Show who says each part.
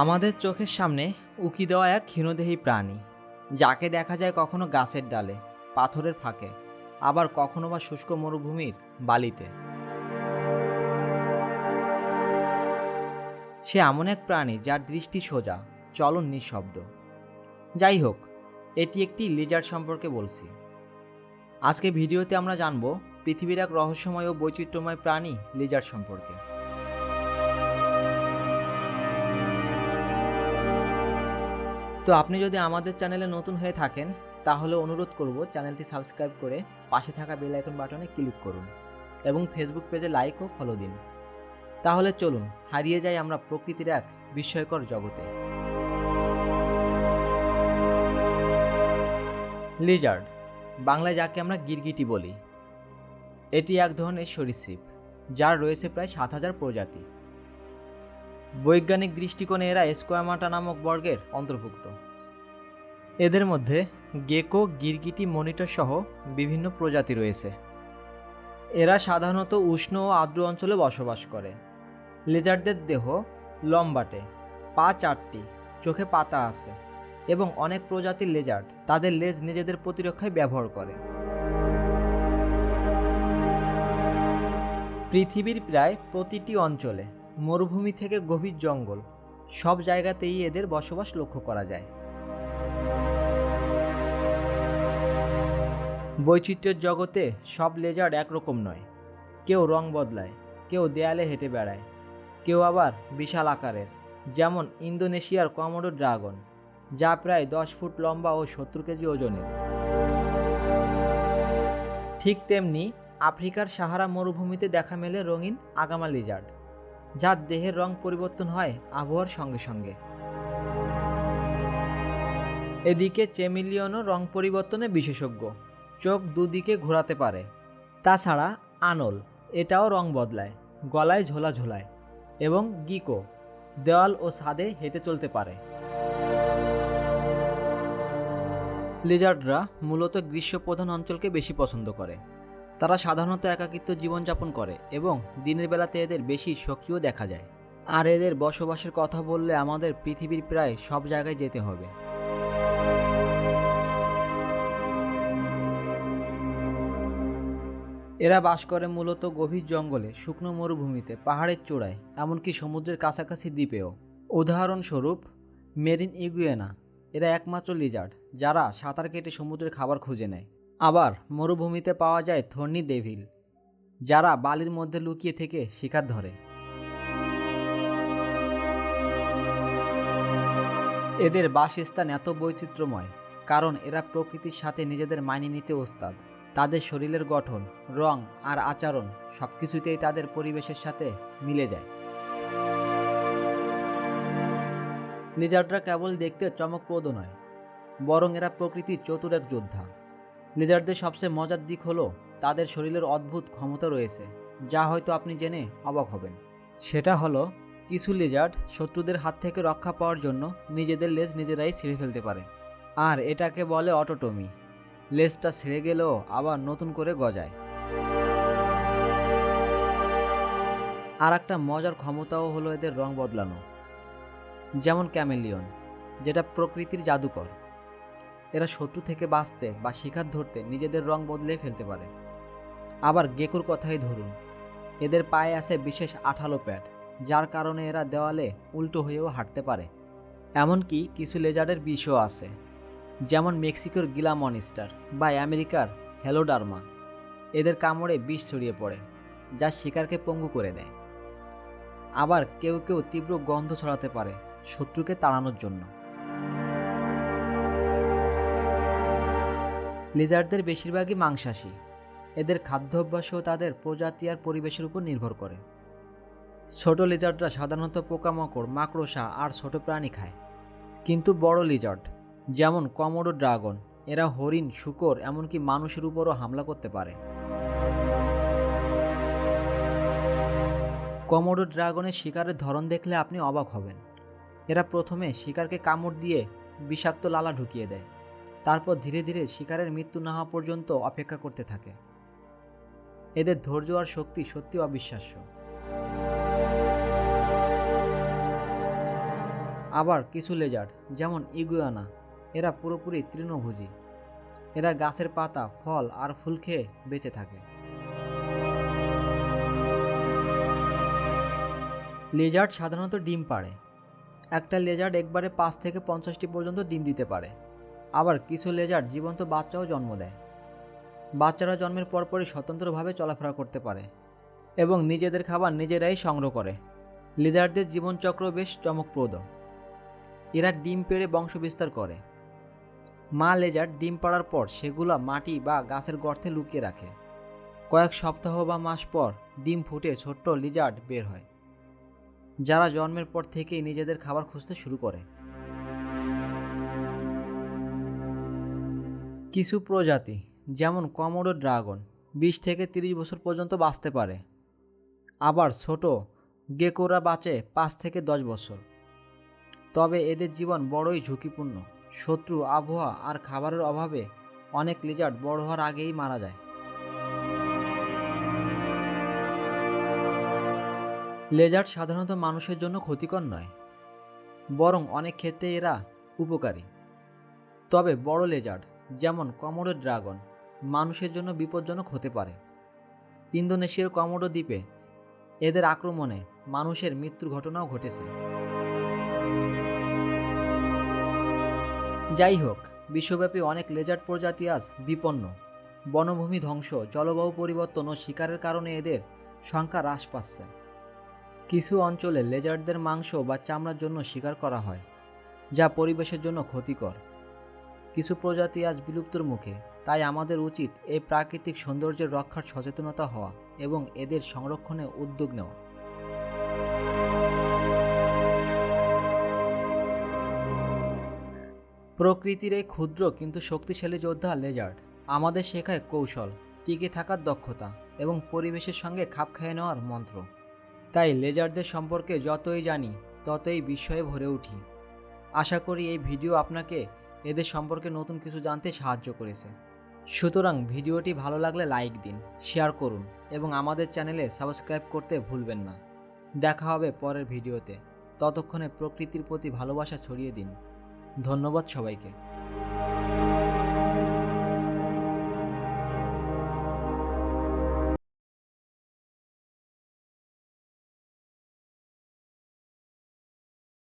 Speaker 1: আমাদের চোখের সামনে উকি দেওয়া এক ক্ষীণদেহী প্রাণী, যাকে দেখা যায় কখনো গাছের ডালে, পাথরের ফাঁকে, আবার কখনো বা শুষ্ক মরুভূমির বালিতে। সে এমন এক প্রাণী যার দৃষ্টি সোজা, চলন নিঃশব্দ। যাই হোক, এটি একটি লিজার সম্পর্কে বলছি। আজকে ভিডিওতে আমরা জানব পৃথিবীর এক রহস্যময় ও বৈচিত্র্যময় প্রাণী লিজার সম্পর্কে। তো আপনি যদি আমাদের চ্যানেলে নতুন হয়ে থাকেন, তাহলে অনুরোধ করব চ্যানেলটি সাবস্ক্রাইব করে পাশে থাকা বেল আইকন বাটনে ক্লিক করুন এবং ফেসবুক পেজে লাইক ও ফলো দিন। তাহলে চলুন, হারিয়ে যাই আমরা প্রকৃতির এক বিস্ময়কর জগতে। লিজার্ড বাংলায় যাকে আমরা গিরগিটি বলি, এটি এক ধরনের সরীসৃপ, যার রয়েছে প্রায় সাত হাজার প্রজাতি। বৈজ্ঞানিক দৃষ্টিকোণে এরা স্কোয়ামাটা নামক বর্গের অন্তর্ভুক্ত। এদের মধ্যে গেকো গিরগিটি, মনিটর সহ বিভিন্ন প্রজাতি রয়েছে। এরা সাধারণত উষ্ণ ও আর্দ্র অঞ্চলে বসবাস করে। লেজারদের দেহ লম্বাটে, পা চারটি, চোখে পাতা আছে এবং অনেক প্রজাতির লেজার্ড তাদের লেজ নিজেদের প্রতিরক্ষায় ব্যবহার করে। পৃথিবীর প্রায় প্রতিটি অঞ্চলে মরুভূমি থেকে গভীর জঙ্গল। সব জায়গাতেই এদের বসবাস লক্ষ্য করা যায়। বৈচিত্র্যের জগতে সব লেজার্ড একরকম নয়। কেউ রং বদলায়, কেউ দেয়ালে হেঁটে বেড়ায়, কেউ আবার বিশাল আকারের, যেমন ইন্দোনেশিয়ার কমোডো ড্রাগন, যা প্রায় দশ ফুট লম্বা ও সত্তর কেজি ওজনের। ঠিক তেমনি আফ্রিকার সাহারা মরুভূমিতে দেখা মেলে রঙিন আগামা লিজার্ড যার দেহের রং পরিবর্তন হয় আবহাওয়ার সঙ্গে সঙ্গে। এদিকে চেমিলিয়নও রং পরিবর্তনে বিশেষজ্ঞ। চোখ দুদিকে ঘোরাতে পারে। তাছাড়া আনল, এটাও রং বদলায়, গলায় ঝোলা ঝোলায় এবং গিকো, দেওয়াল ও ছাদে হেঁটে চলতে পারে। লিজার্ডরা মূলত গ্রীষ্মপ্রধান অঞ্চলকে বেশি পছন্দ করে। তারা সাধারণত একাকিত্ব জীবনযাপন করে এবং দিনের বেলাতে এদের বেশি সক্রিয় দেখা যায়। আর এদের বসবাসের কথা বললে আমাদের পৃথিবীর প্রায় সব জায়গায় যেতে হবে। এরা বাস করে মূলত গভীর জঙ্গলে, শুকনো মরুভূমিতে, পাহাড়ের চূড়ায়, এমনকি সমুদ্রের কাছাকাছি দ্বীপেও। উদাহরণস্বরূপ, মেরিন ইগুয়েনা। এরা একমাত্র লিজার্ড, যারা সাঁতার কেটে সমুদ্রের খাবার খুঁজে নেয়। আবার মরুভূমিতে পাওয়া যায় থর্নি ডেভিল, যারা বালির মধ্যে লুকিয়ে থেকে শিকার ধরে। এদের বাসস্থান এত বৈচিত্র্যময়, কারণ এরা প্রকৃতির সাথে নিজেদের মানিয়ে নিতে ওস্তাদ। তাদের শরীরের গঠন, রং আর আচরণ সব কিছুতেই তাদের পরিবেশের সাথে মিলে যায়। লিজার্ডরা কেবল দেখতে চমকপ্রদ নয়, বরং এরা প্রকৃতির চতুর এক যোদ্ধা। লিজার্ডদের সবচেয়ে মজার দিক হলো তাদের শরীরের অদ্ভুত ক্ষমতা রয়েছে, যা হয়তো আপনি জেনে অবাক হবেন। সেটা হলো, কিছু লিজার্ড শত্রুদের হাত থেকে রক্ষা পাওয়ার জন্য নিজেদের লেজ নিজেরাই ছিঁড়ে ফেলতে পারে। আর এটাকে বলে অটোটমি লেজটা ছেড়ে গেলেও আবার নতুন করে গজায়। আর একটা মজার ক্ষমতাও হলো এদের রং বদলানো। যেমন ক্যামেলিয়ন যেটা প্রকৃতির জাদুকর। এরা শত্রু থেকে বাঁচতে বা শিকার ধরতে নিজেদের রং বদলে ফেলতে পারে। আবার গেকুর কথাই ধরুন, এদের পায়ে আছে বিশেষ আঠালো প্যাড, যার কারণে এরা দেওয়ালে উল্টো হয়েও হাঁটতে পারে। এমনকি কিছু লেজারের বিষও আছে, যেমন মেক্সিকোর গিলা মনিস্টার বা আমেরিকার হেলোডার্মা। এদের কামড়ে বিষ ছড়িয়ে পড়ে, যা শিকারকে পঙ্গু করে দেয়। আবার কেউ কেউ তীব্র গন্ধ ছড়াতে পারে শত্রুকে তাড়ানোর জন্য। লিজার্ডদের বেশিরভাগই মাংসাশী। এদের খাদ্যাভ্যাসও তাদের প্রজাতি আর পরিবেশের উপর নির্ভর করে। ছোট লিজার্ডরা সাধারণত পোকামাকড়, মাকড়সা আর ছোট প্রাণী খায়। কিন্তু বড় লিজার্ড যেমন কমোডো ড্রাগন এরা হরিণ, শুকর, এমনকি মানুষের উপরও হামলা করতে পারে। কমোডো ড্রাগনের শিকারের ধরন দেখলে আপনি অবাক হবেন। এরা প্রথমে শিকারকে কামড় দিয়ে বিষাক্ত লালা ঢুকিয়ে দেয়। তারপর ধীরে ধীরে শিকারের মৃত্যু না হওয়া পর্যন্ত অপেক্ষা করতে থাকে। এদের ধৈর্য আর শক্তি সত্যি অবিশ্বাস্য। আবার কিছু লেজার্ড যেমন ইগুয়ানা, এরা পুরোপুরি তৃণভোজী। এরা গাছের পাতা, ফল আর ফুল খেয়ে বেঁচে থাকে। লেজার্ড সাধারণত ডিম পাড়ে। একটা লেজার্ড একবারে পাঁচ থেকে পঞ্চাশটি পর্যন্ত ডিম দিতে পারে। আবার কিছু লেজার্ড জীবন্ত বাচ্চাও জন্ম দেয়। বাচ্চারা জন্মের পরপরই স্বতন্ত্রভাবে চলাফেরা করতে পারে এবং নিজেদের খাবার নিজেরাই সংগ্রহ করে। লেজারদের জীবনচক্র বেশ চমকপ্রদ। এরা ডিম পেড়ে বংশবিস্তার করে। মা লেজার ডিম পাড়ার পর সেগুলো মাটি বা গাছের গর্তে লুকিয়ে রাখে। কয়েক সপ্তাহ বা মাস পর ডিম ফুটে ছোট্ট লিজার্ড বের হয়, যারা জন্মের পর থেকেই নিজেদের খাবার খুঁজতে শুরু করে। কিছু প্রজাতি, যেমন কমোডো ড্রাগন, বিশ থেকে তিরিশ বছর পর্যন্ত বাঁচতে পারে। আবার ছোট গেকোরা বাঁচে পাঁচ থেকে দশ বছর। তবে এদের জীবন বড়ই ঝুঁকিপূর্ণ। শত্রু আবহাওয়া আর খাবারের অভাবে অনেক লিজার্ড বড় হওয়ার আগেই মারা যায়। লেজার্ড সাধারণত মানুষের জন্য ক্ষতিকর নয়, বরং অনেক ক্ষেত্রে এরা উপকারী। তবে বড় লেজার্ড যেমন কমোডো ড্রাগন, মানুষের জন্য বিপজ্জনক হতে পারে। ইন্দোনেশিয়ার কমোডো দ্বীপে এদের আক্রমণে মানুষের মৃত্যুর ঘটনাও ঘটেছে। যাই হোক, বিশ্বব্যাপী অনেক লেজার্ড প্রজাতি আজ বিপন্ন। বনভূমি ধ্বংস, জলবায়ু পরিবর্তন ও শিকারের কারণে এদের সংখ্যা হ্রাস পাচ্ছে। কিছু অঞ্চলে লেজার্ডদের মাংস বা চামড়ার জন্য শিকার করা হয়, যা পরিবেশের জন্য ক্ষতিকর। কিছু প্রজাতি আজ বিলুপ্তর মুখে, তাই আমাদের উচিত এই প্রাকৃতিক সৌন্দর্যের রক্ষার সচেতনতা হওয়া এবং এদের সংরক্ষণে উদ্যোগ নেওয়া। প্রকৃতির এই ক্ষুদ্র কিন্তু শক্তিশালী যোদ্ধা লেজার্ড আমাদের শেখায় কৌশল, টিকে থাকার দক্ষতা এবং পরিবেশের সঙ্গে খাপ খাইয়ে নেওয়ার মন্ত্র। তাই লেজারদের সম্পর্কে যতই জানি, ততই বিস্ময়ে ভরে উঠি। আশা করি এই ভিডিও আপনাকে এদের সম্পর্কে নতুন কিছু জানতে সাহায্য করেছে। সুতরাং ভিডিওটি ভালো লাগলে লাইক দিন, শেয়ার করুন এবং আমাদের চ্যানেলে সাবস্ক্রাইব করতে ভুলবেন না। দেখা হবে পরের ভিডিওতে। ততক্ষণে প্রকৃতির প্রতি ভালোবাসা ছড়িয়ে দিন। ধন্যবাদ সবাইকে।